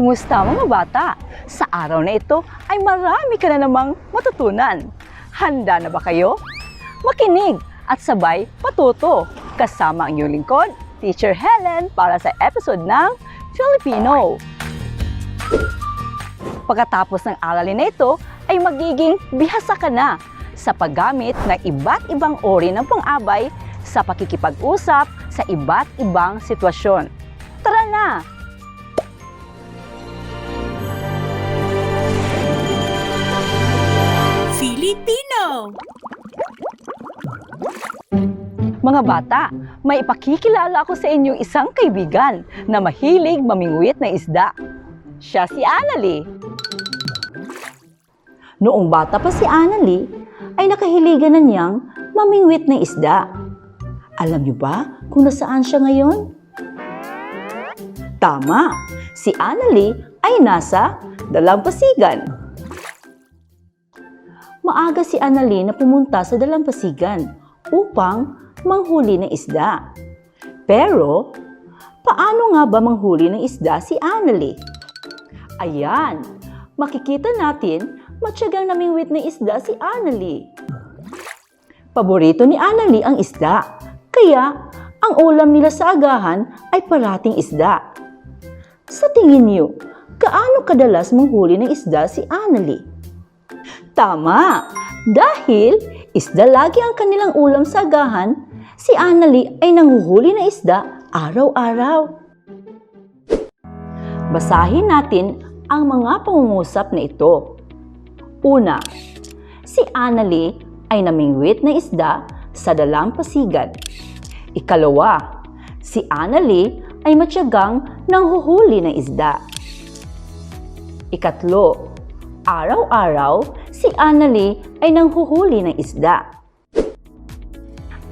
Kumusta mga bata? Sa araw na ito ay marami ka na namang matutunan. Handa na ba kayo? Makinig at sabay patuto kasama ang iyong lingkod, Teacher Helen para sa episode ng Filipino. Pagkatapos ng aralin na ito ay magiging bihasa ka na sa paggamit ng iba't ibang ori ng pang-abay sa pakikipag-usap sa iba't ibang sitwasyon. Tara na! Filipino. Mga bata, may ipakikilala ko sa inyo isang kaibigan na mahilig mamingwit ng isda. Siya si Annalie. Noong bata pa si Annalie, ay nakahiligan na niyang mamingwit ng isda. Alam niyo ba kung nasaan siya ngayon? Tama, si Annalie ay nasa Dalampasigan. Maaga si Annalie na pumunta sa Dalampasigan upang manghuli ng isda. Pero, paano nga ba manghuli ng isda si Annalie? Ayan, makikita natin matyagang namingwit ng isda si Annalie. Paborito ni Annalie ang isda, kaya ang ulam nila sa agahan ay parating isda. Sa tingin niyo, gaano kadalas manghuli ng isda si Annalie? Tama! Dahil isda lagi ang kanilang ulam sa agahan, si Annalie ay nanguhuli ng isda araw-araw. Basahin natin ang mga pangungusap na ito. Una, si Annalie ay namingwit na isda sa dalampasigan. Ikalawa, si Annalie ay matyagang nanghuhuli ng isda. Ikatlo, araw-araw si Annalie ay nanghuhuli ng isda.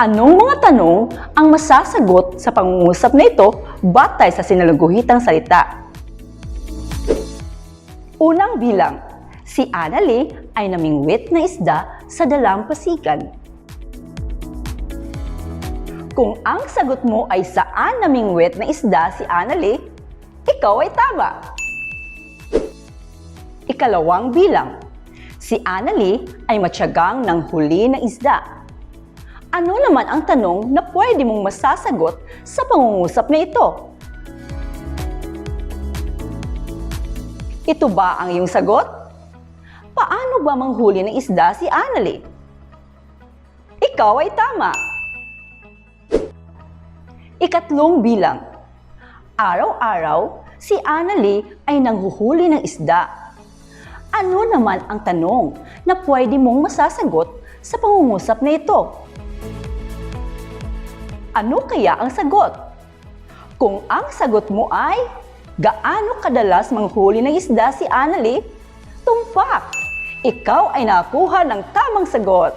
Anong mga tanong ang masasagot sa pangungusap na ito batay sa sinalaguhitang salita? Unang bilang, si Annalie ay namingwit na isda sa dalampasigan. Kung ang sagot mo ay saan namingwit na isda si Annalie, ikaw ay tama. Ikalawang bilang, si Annalie ay matyagang ng huli ng isda. Ano naman ang tanong na pwede mong masasagot sa pangungusap na ito? Ito ba ang iyong sagot? Paano ba manghuli ng isda si Annalie? Ikaw ay tama. Ikatlong bilang. Araw-araw, si Annalie ay nanghuhuli ng isda. Ano naman ang tanong na pwede mong masasagot sa pangungusap na ito? Ano kaya ang sagot? Kung ang sagot mo ay gaano kadalas manghuli ng isda si Annalie, tumpak! Ikaw ay nakakuha ng tamang sagot.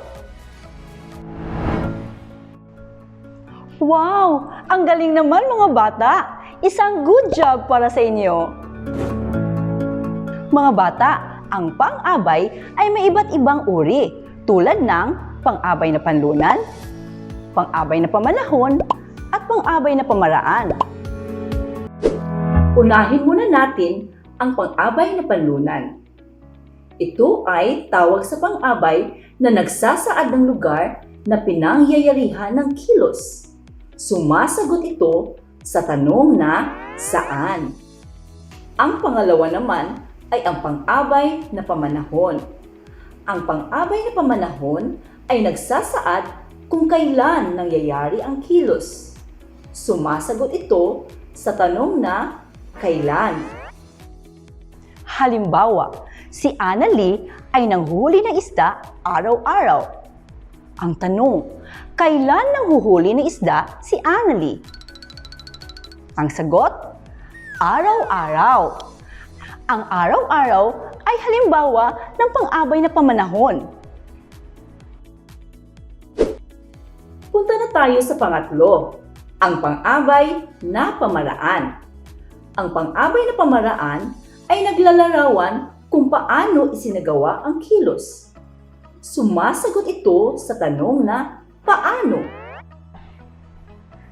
Wow! Ang galing naman mga bata! Isang good job para sa inyo! Mga bata, ang pang-abay ay may iba't ibang uri tulad ng pang-abay na panlunan, pang-abay na pamanahon, at pang-abay na pamaraan. Unahin muna natin ang pang-abay na panlunan. Ito ay tawag sa pang-abay na nagsasaad ng lugar na pinangyayarihan ng kilos. Sumasagot ito sa tanong na saan. Ang pangalawa naman ay ang pang-abay na pamanahon. Ang pang-abay na pamanahon ay nagsasaad kung kailan nangyayari ang kilos. Sumasagot ito sa tanong na kailan. Halimbawa, si Annalie ay nanghuli ng isda araw-araw. Ang tanong, kailan nanghuhuli ng isda si Annalie? Ang sagot, araw-araw. Ang araw-araw ay halimbawa ng pang-abay na pamanahon. Punta na tayo sa pangatlo, ang pang-abay na pamaraan. Ang pang-abay na pamaraan ay naglalarawan kung paano isinagawa ang kilos. Sumasagot ito sa tanong na paano.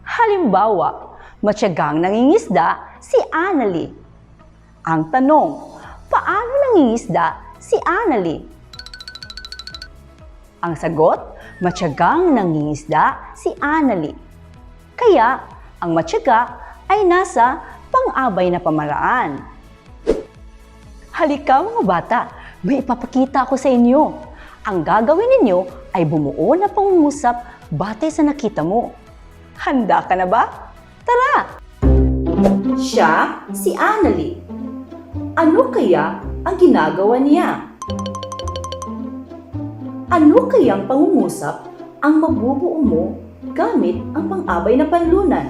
Halimbawa, matyagang nangingisda si Annalie. Ang tanong, paano nangingisda si Annalie? Ang sagot, matyagang nangingisda si Annalie. Kaya, ang matyaga ay nasa pang-abay na pamaraan. Halika mga bata, may ipapakita ako sa inyo. Ang gagawin ninyo ay bumuo na pangungusap batay sa nakita mo. Handa ka na ba? Tara! Siya si Annalie. Ano kaya ang ginagawa niya? Ano kayang pangungusap ang mabubuo mo gamit ang pang-abay na panlunan?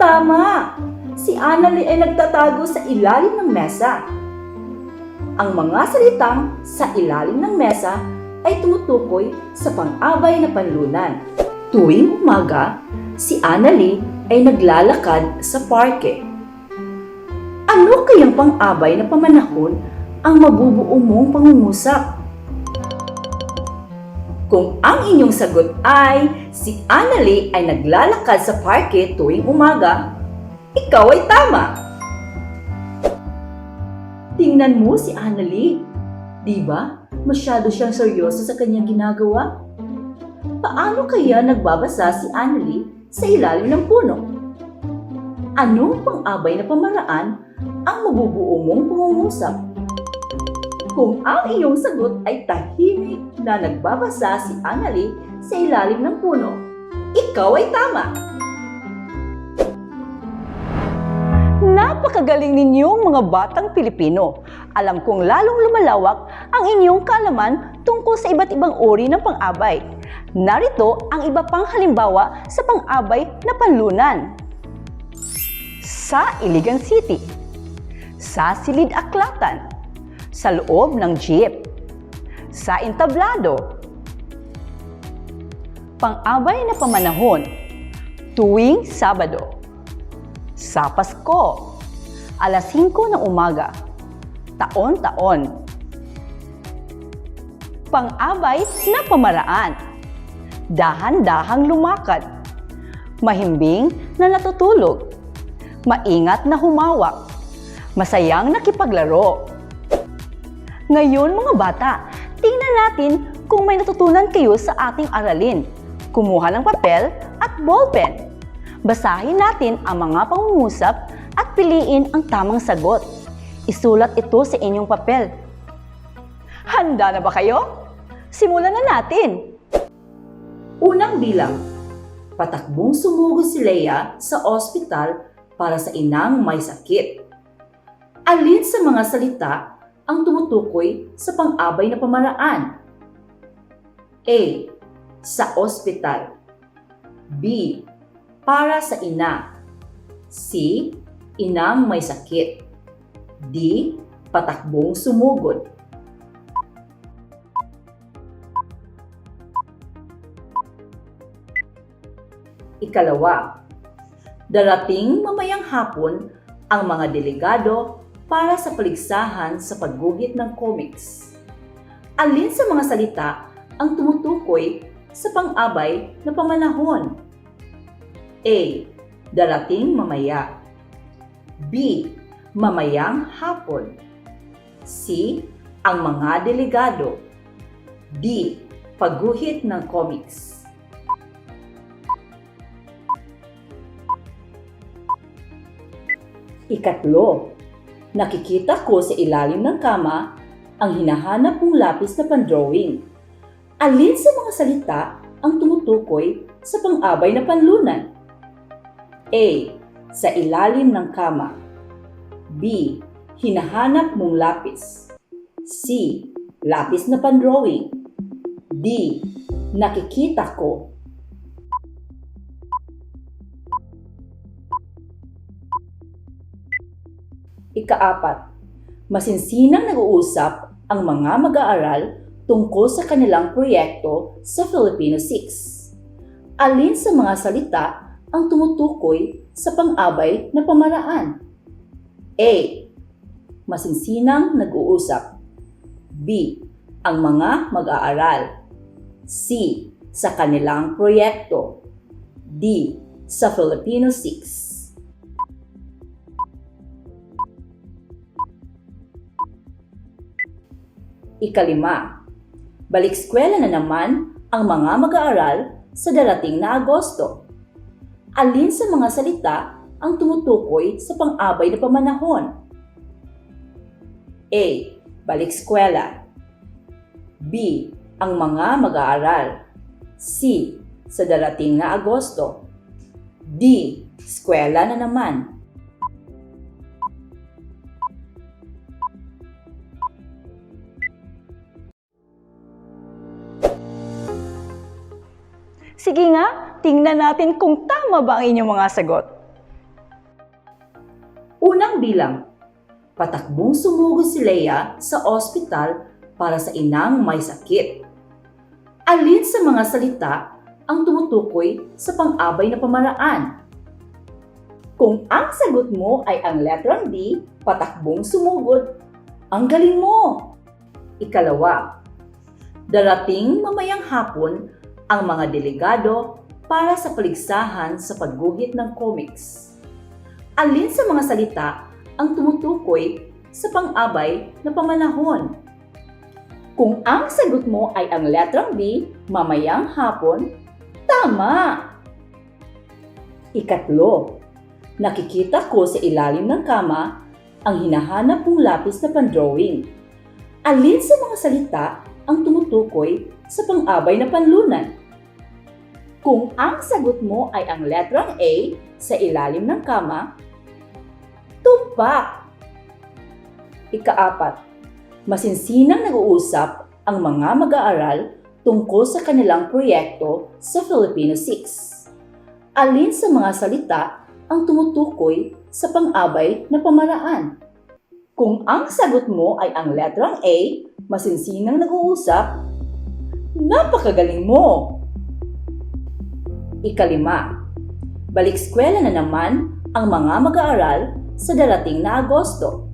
Tama! Si Annalie ay nagtatago sa ilalim ng mesa. Ang mga salitang sa ilalim ng mesa ay tumutukoy sa pang-abay na panlunan. Tuwing umaga, si Annalie ay naglalakad sa parke. Kayang pang-abay na pamanahon ang mabubuo mong pangungusap? Kung ang inyong sagot ay si Annalie ay naglalakad sa parke tuwing umaga, ikaw ay tama. Tingnan mo si Annalie. Di ba? Masyado siyang seryoso sa kanyang ginagawa. Paano kaya nagbabasa si Annalie sa ilalim ng puno? Anong pang-abay na pamaraan ang mabubuo mong pangungusap? Kung ang iyong sagot ay tahimik na nagbabasa si Annalie sa ilalim ng puno, ikaw ay tama. Napakagaling ninyong mga batang Pilipino. Alam kong lalong lumalawak ang inyong kalaman tungkol sa iba't ibang uri ng pang-abay. Narito ang iba pang halimbawa sa pang-abay na panlunan. Sa Iligan City, sa Silid Aklatan, sa loob ng jeep, sa entablado, pang-abay na pamanahon, tuwing Sabado, sa Pasko, alas 5 ng umaga, taon-taon. Pang-abay na pamaraan, dahan-dahang lumakad, mahimbing na natutulog, maingat na humawak, masayang nakipaglaro. Ngayon mga bata, tingnan natin kung may natutunan kayo sa ating aralin. Kumuha ng papel at ballpen. Basahin natin ang mga pangungusap at piliin ang tamang sagot. Isulat ito sa inyong papel. Handa na ba kayo? Simulan na natin! Unang bilang. Patakbong sumugod si Leia sa ospital para sa inang may sakit. Alin sa mga salita ang tumutukoy sa pang-abay na pamaraan? A. Sa ospital. B. Para sa ina. C. Inang may sakit. D. Patakbong sumugod. Ikalawa, darating mamayang hapon ang mga delegado para sa paligsahan sa paggugit ng comics. Alin sa mga salita ang tumutukoy sa pang-abay na pamanahon? A. Darating mamaya. B. Mamayang hapon. C. Ang mga delegado. D. Pagguhit ng comics. Ikatlo, nakikita ko sa ilalim ng kama ang hinahanap kong lapis na pandrawing. Alin sa mga salita ang tumutukoy sa pang-abay na panlunan? A. Sa ilalim ng kama. B. Hinahanap mong lapis. C. Lapis na pandrawing. D. Nakikita ko. Ikaapat, masinsinang nag-uusap ang mga mag-aaral tungkol sa kanilang proyekto sa Filipino 6. Alin sa mga salita ang tumutukoy sa pang-abay na pamaraan? A. Masinsinang nag-uusap. B. Ang mga mag-aaral. C. Sa kanilang proyekto. D. Sa Filipino 6. Ikalima, balik eskwela na naman ang mga mag-aaral sa darating na Agosto. Alin sa mga salita ang tumutukoy sa pang-abay na pamanahon? A. Balik eskwela. B. Ang mga mag-aaral. C. Sa darating na Agosto. D. Eskwela na naman. Sige nga, tingnan natin kung tama ba ang inyong mga sagot. Unang bilang, patakbong sumugod si Leia sa ospital para sa inang may sakit. Alin sa mga salita ang tumutukoy sa pang-abay na pamaraan? Kung ang sagot mo ay ang letrang D, patakbong sumugod, ang galing mo! Ikalawa, darating mamayang hapon ang mga delegado para sa paligsahan sa pagguhit ng comics alin sa mga salita ang tumutukoy sa pang-abay na pamanahon? Kung ang sagot mo ay ang letrang B, mamayang hapon, tama! Ikatlo, nakikita ko sa ilalim ng kama ang hinahanap kong lapis na pandrawing. Alin sa mga salita ang tumutukoy sa pang-abay na panlunan? Kung ang sagot mo ay ang letrang A sa ilalim ng kama, tumpak! Ikaapat, masinsinang nag-uusap ang mga mag-aaral tungkol sa kanilang proyekto sa Filipino 6. Alin sa mga salita ang tumutukoy sa pang-abay na pamaraan? Kung ang sagot mo ay ang letrang A, masinsinang nag-uusap, napakagaling mo! Ikalima, balik eskwela na naman ang mga mag-aaral sa darating na Agosto.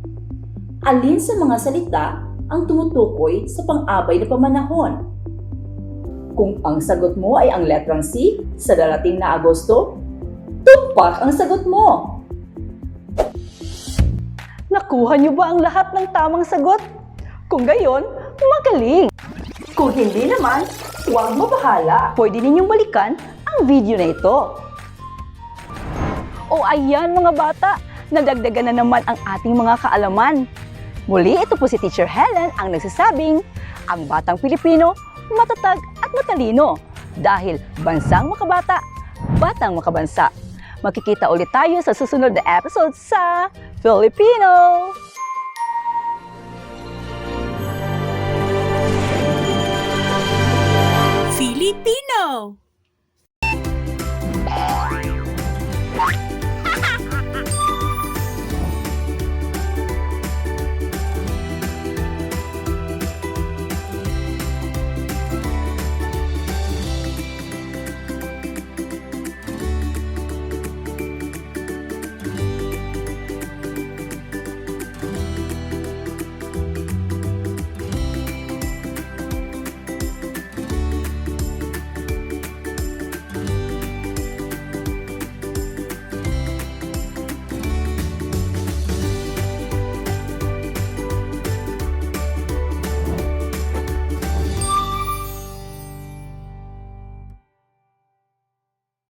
Alin sa mga salita ang tumutukoy sa pang-abay na pamanahon? Kung ang sagot mo ay ang letrang C sa darating na Agosto, tumpak ang sagot mo! Nakuha niyo ba ang lahat ng tamang sagot? Kung gayon, magaling! Kung hindi naman, huwag mabahala. Pwede ninyong balikan ang video na ito. O ayan mga bata, nadagdagan na naman ang ating mga kaalaman. Muli, ito po si Teacher Helen ang nagsasabing, ang batang Pilipino, matatag at matalino. Dahil bansang makabata, batang makabansa. Makikita ulit tayo sa susunod na episode sa! Filipino.